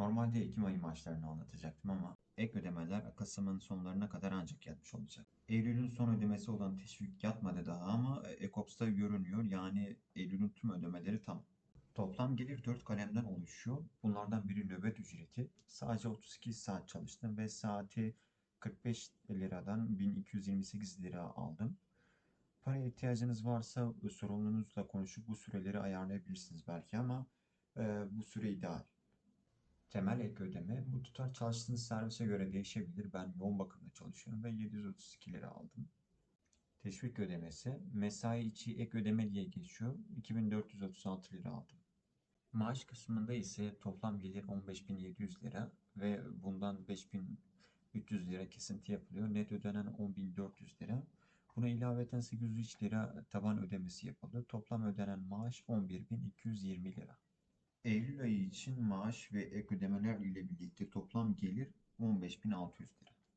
Normalde Ekim ayı maaşlarını anlatacaktım ama ek ödemeler Kasım'ın sonlarına kadar ancak yatmış olacak. Eylül'ün son ödemesi olan teşvik yatmadı daha ama EKOPS'ta görünüyor. Yani Eylül'ün tüm ödemeleri tam. Toplam gelir 4 kalemden oluşuyor. Bunlardan biri nöbet ücreti. Sadece 32 saat çalıştım ve saati 45 liradan 1228 lira aldım. Paraya ihtiyacınız varsa sorumlunuzla konuşup bu süreleri ayarlayabilirsiniz belki ama e, bu süre ideal. Temel ek ödeme bu tutar çalıştığınız servise göre değişebilir. Ben yoğun bakımda çalışıyorum ve 732 lira aldım. Teşvik ödemesi mesai içi ek ödeme diye geçiyor. 2436 lira aldım. Maaş kısmında ise toplam gelir 15.700 lira ve bundan 5.300 lira kesinti yapılıyor. Net ödenen 10.400 lira. Buna ilaveten 803 lira taban ödemesi yapıldı. Toplam ödenen maaş 11.220 lira. Eylül ayı için maaş ve ek ödemeler ile birlikte toplam gelir 15.600 lira.